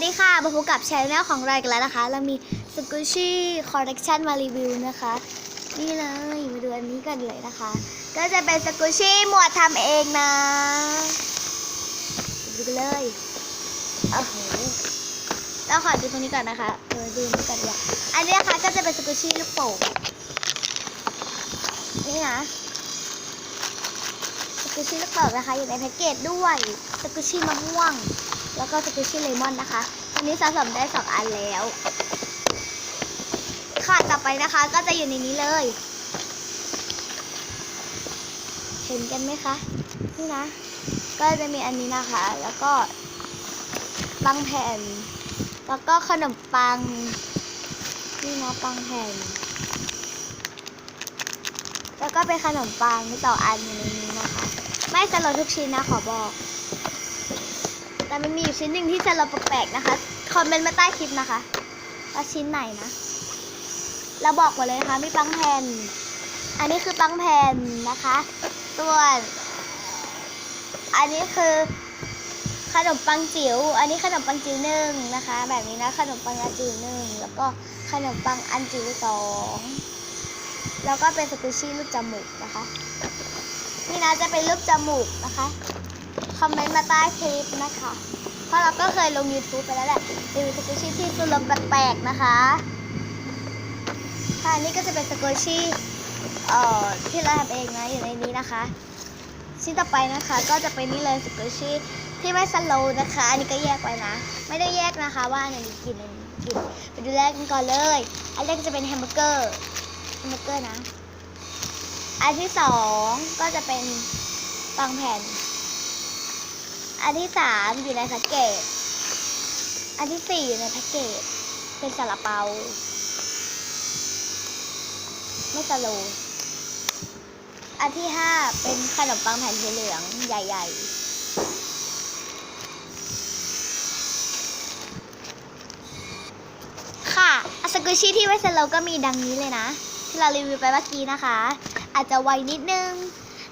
สดีค่ะมาพบกับช anel ของเราอีกันแล้วนะคะ เรามีสกูชี่คอลเลกชันมารีวิวนะคะ นี่เลยมาดูอันนี้กันเลยนะคะ ก็จะเป็นสกูชี่หมวดทำเองนะดูกันเลยโอ้โหเราขอดูตรงนี้ก่อนนะคะเออดูนี้ก่อนดีกว่าอันนี้นะคะก็จะเป็นสกูชี่ลูกโป่งนี่นะสกูชี่ลูกโป่งนะคะอยู่ในแพ็กเกจด้วยสกูชี่มะม่วง แล้วก็สกูชี่เลมอนนะคะตอนนี้สะสมได้สองอันแล้ว ค่ะต่อไปนะคะก็จะอยู่ในนี้เลย เห็นกันไหมคะ นี่นะ ก็จะมีอันนี้นะคะ แล้วก็ปังแผ่น แล้วก็ขนมปัง นี่นะปังแผ่น แล้วก็เป็นขนมปังต่ออันอยู่ในนี้นะคะ ไม่สลว์ทุกชิ้นนะขอบอก แต่มันมีอยู่ชิ้นหนึ่งที่จะเราแปลกๆนะคะ คอมเมนต์มาใต้คลิปนะคะว่าชิ้นไหนนะ เราบอกมดเลยนะคะมีปังแผ่น อันนี้คือปังแผ่นนะคะส่วนอันนี้คือขนมปังจิ๋ว อันนี้ขนมปังจิ๋วหนึ่งนะคะ แบบนี้นะขนมปังอันจิ๋วหนึ่งแล้วก็ขนมปังอันจิ๋วสองแล้วก็เป็นสกูชี่รูปจมูกนะคะ นี่นะจะเป็นรูปจมูกนะคะ คอมเมนต์มาใต้คลิปนะคะ เพราะเราก็เคยลง YouTube ไปแล้วแหละรีวิวสกูชี่ที่สุดลมแปลกๆนะคะ ค่ะนี่ก็จะเป็นสกูชี่เอ่อที่เราทำเองนะอยู่ในนี้นะคะ ชิ้นต่อไปนะคะก็จะเป็นนี่เลยสกูชี่ที่ไม่สโลว์นะคะ อันนี้ก็แยกไว้นะ ไม่ได้แยกนะคะว่าอันไหนมีกลิ่นอันไหนมีกลิ่นไปดูแรกกันก่อนเลย อันแรกจะเป็นแฮมเบอร์เกอร์แฮมเบอร์เกอร์นะ อันที่สองก็จะเป็นปังแผ่น อันที่สามอยู่ในแพ็กเกจ อันที่สี่อยู่ในแพ็กเกจ เป็นซาลาเปา ไม่สโล อันที่ห้าเป็นขนมปังแผ่นสีเหลืองใหญ่ ๆค่ะอสกุชิที่ไม่สโลก็มีดังนี้เลยนะ ที่เรารีวิวไปเมื่อกี้นะคะ อาจจะไวนิดนึง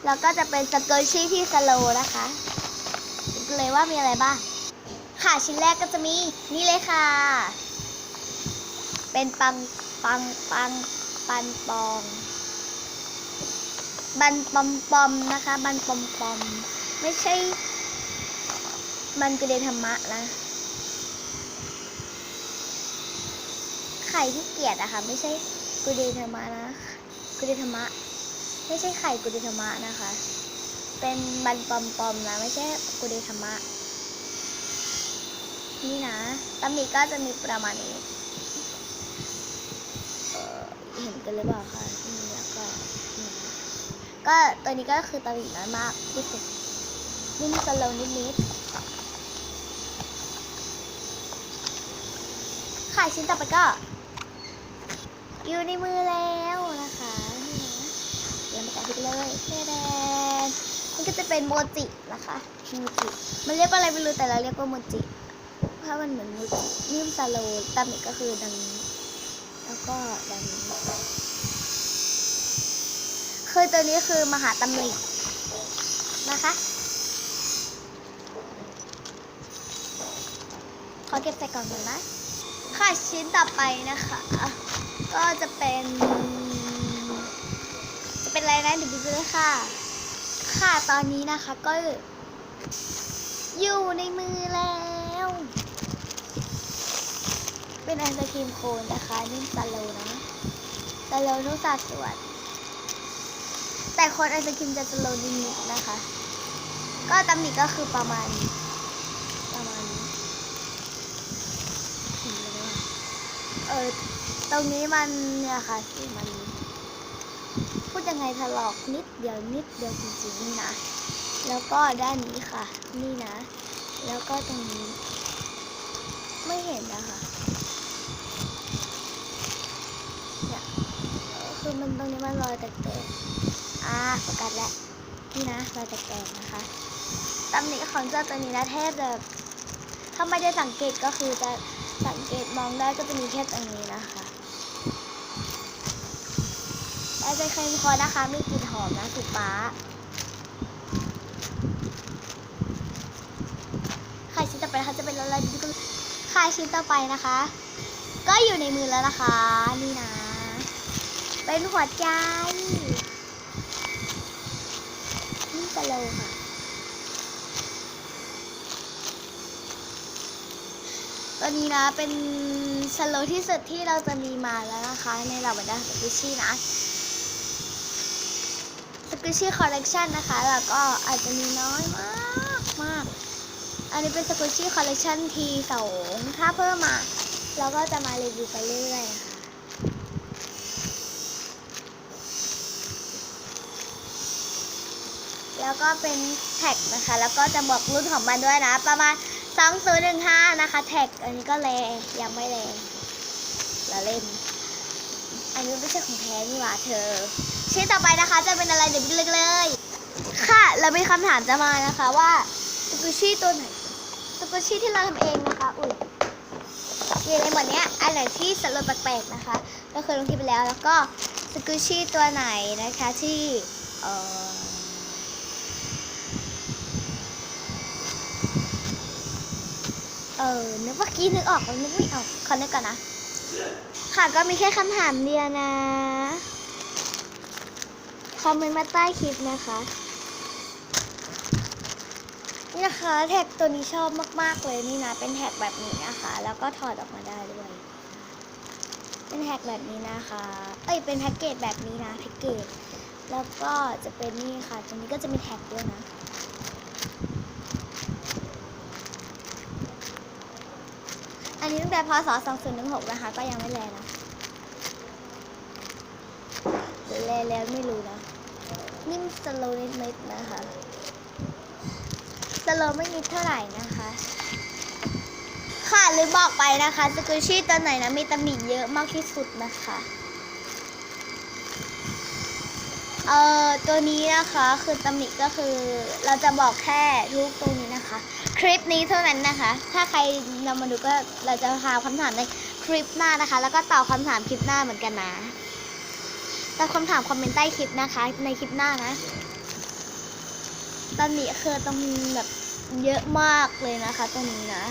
แล้วก็จะเป็นสกุชิที่สโลนะคะ เลยว่ามีอะไรบ้าง ค่ะชิ้นแรกก็จะมีนี่เลยค่ะ เป็นปังปังปังปันปองบันปอมปอมนะคะ บันปอมปอมไม่ใช่ บันกระเดนธรรมะนะไข่ที่เกียดอะค่ะ ไม่ใช่กุเดนธรรมะนะกุเดนธรรมะ ไม่ใช่ไข่กุเดนธรรมะนะคะ เป็นบันปอมปอมนะ ไม่ใช่กุเดธรรมะ นี่นะตำหนิก็จะมีประมาณนี้เอ่อเห็นกันหรือเปล่าคะนี่แล้วก็ก็ตัวนี้ก็คือตำหนิน้อยมากที่สุดนี่มสโลว์นิดๆค่ะชิ้นต่อไปก็ อยู่ในมือแล้วนะคะนี่นะเดี๋ยวมาแกะพริกเลยเทแดน นี่ก็จะเป็นโมจินะคะโมจิมันเรียกว่าอะไรไม่รู้แต่เราเรียกว่าโมจิเพราะมันเหมือนโมจินิ่มซาโลตามอีกก็คือดังนี้แล้วก็ดังนี้คือตัวนี้คือมหาตำลินะคะขอเก็บใส่กล่องก่อนนะค่ะชิ้นต่อไปนะคะ ก็จะเป็น จะเป็นอะไรนะเดี๋ยวดูเลยค่ะ ค่ะ ตอนนี้นะคะก็ อยู่ในมือแล้ว เป็นไอศครีมโคนนะคะนี่ซาโลนะซาโลทุกสัดส่วน แต่คนไอศครีมจะสโลนิดๆนะคะ ก็ตำหนิก็คือประมาณประมาณนี้เออตรงนี้มันเนี่ยค่ะที่มัน ยังไงถลอกนิดเดียวนิดเดียวจริงๆนี่นะ แล้วก็ด้านนี้ค่ะ นี่นะ แล้วก็ตรงนี้ ไม่เห็นนะคะเนี่ยคือมันตรงนี้มันรอยแตกๆอ่าโฟกัสแล้วนี่นะรอยแตกๆนะคะตำหนิของเจ้าตัวนี้นะแทบจะถ้าไม่ได้สังเกตก็คือจะสังเกตมองได้ก็จะมีแค่ตรงนี้นะคะ ไอศครีมคอนะคะมีกลิ่นหอมนะสีฟ้าไข่ชิ้นต่อไปนะคะจะเป็นอะไรดีก็ไข่ชิ้นต่อไปนะคะ ก็อยู่ในมือแล้วนะคะ นี่นะ เป็นหัวใจนี่สโลว์ค่ะตัวนี้นะเป็นสโลที่สุดที่เราจะมีมาแล้วนะคะ ในเหล่าบรรดาสกุชี่นะ สกุชี่คอลเลกชันนะคะ แล้วก็อาจจะมีน้อยมากมาก อันนี้เป็นสกุชี่คอลเลกชันทีสองถ้าเพิ่มมา เราก็จะมารีวิวไปเรื่อยๆนะคะแล้วก็เป็นแท็กนะคะ แล้วก็จะบอกรุ่นของมันด้วยนะ ประมาณ 2015 นะคะ แท็ก อันนี้ก็แรง ยังไม่แรงละเล่น อันนี้ไม่ใช่ของแท้นี่หว่าเธอ ชิ้นต่อไปนะคะจะเป็นอะไรเดี๋ยวไปดูเลย ค่ะเรามีคำถามจะมานะคะว่าสกุชี่ตัวไหนสกุชี่ที่เราทำเองนะคะ อุ้ยอยู่ในหมดเนี้ยอันไหนที่สลดแปลกๆนะคะ ก็เคยลงคลิปไปแล้วแล้วก็สกุชี่ตัวไหนนะคะที่เออเออนึกว่ากี้นึกออกแล้วนึกไม่ออกขอนึกก่อนนะ ค่ะก็มีแค่คำถามเดียวนะ คอมเมนต์มาใต้คลิปนะคะ นี่นะคะแท็กตัวนี้ชอบมาก ๆ เลยนี่นะ เป็นแท็กแบบนี้นะคะ แล้วก็ถอดออกมาได้ด้วย เป็นแท็กแบบนี้นะคะ เอ้ย เป็นแพ็กเกจแบบนี้นะ แพ็กเกจ แล้วก็จะเป็นนี่ค่ะ ตรงนี้ก็จะมีแท็กด้วยนะ อันนี้ตั้งแต่พศ2016นะคะ ก็ยังไม่แลนะหรือแลแล้วไม่รู้นะ นิ่มสโลว์นิดนะคะสโลไม่นิดเท่าไหร่นะคะ ค่ะหรือบอกไปนะคะสกุชี่ตัวไหนนะมีตำหนิเยอะมากที่สุดนะคะเอ่อตัวนี้นะคะคือตำหนิก็คือเราจะบอกแค่ทุกตรงนี้ นะคะ คลิปนี้เท่านั้นนะคะ ถ้าใครนำมาดูก็เราจะพาคำถามในคลิปหน้านะคะ แล้วก็ตอบคำถามคลิปหน้าเหมือนกันนะตอบคำถามคอมเมนต์ใต้คลิปนะคะ ในคลิปหน้านะตอนนี้คือตรงแบบเยอะมากเลยนะคะตรงนี้นะ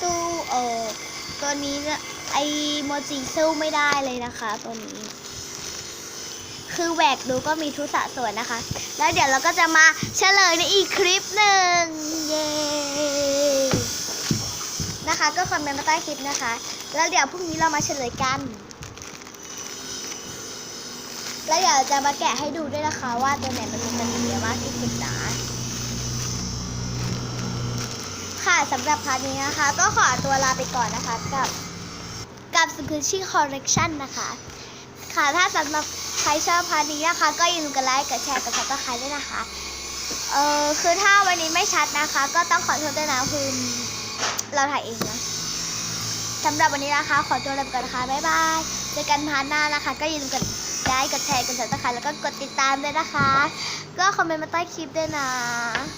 ตู้เอ่อตัวนี้เนี่ยไอโมจิสู้ไม่ได้เลยนะคะตัวนี้ คือแหวกดูก็มีทุกสะส่วนนะคะ แล้วเดี๋ยวเราก็จะมาเฉลยในอีกคลิปหนึ่งเย้นะคะ ก็คอมเมนต์มาใต้คลิปนะคะ แล้วเดี๋ยวพรุ่งนี้เรามาเฉลยกัน แล้วเดี๋ยวจะมาแกะให้ดูด้วยนะคะว่าตัวไหนมันมีมันเยอะมากที่สุดนะค่ะสำหรับพาร์ทนี้นะคะ ก็ขอตัวลาไปก่อนนะคะกับกับสกุชี่คอลเลกชันนะคะ ค่ะถ้าสำหรับ ใครชอบพาร์ทนี้นะคะ ก็อย่าลืมกดไลค์กดแชร์กดซับสไครต์ด้วยนะคะเออคือถ้าวันนี้ไม่ชัดนะคะ ก็ต้องขอโทษด้วยนะคือเราถ่ายเองนะสำหรับวันนี้นะคะ ขอตัวลาไปก่อนนะคะบ๊ายบายเจอกันพาร์ทหน้านะคะ ก็อย่าลืมกดไลค์กดแชร์กดซับสไครต์แล้วก็กดติดตามด้วยนะคะ ก็คอมเมนต์มาใต้คลิปด้วยนะ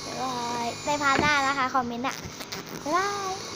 บ๊ายบายในพาร์ทหน้านะคะคอมเมนต์อะบ๊ายบาย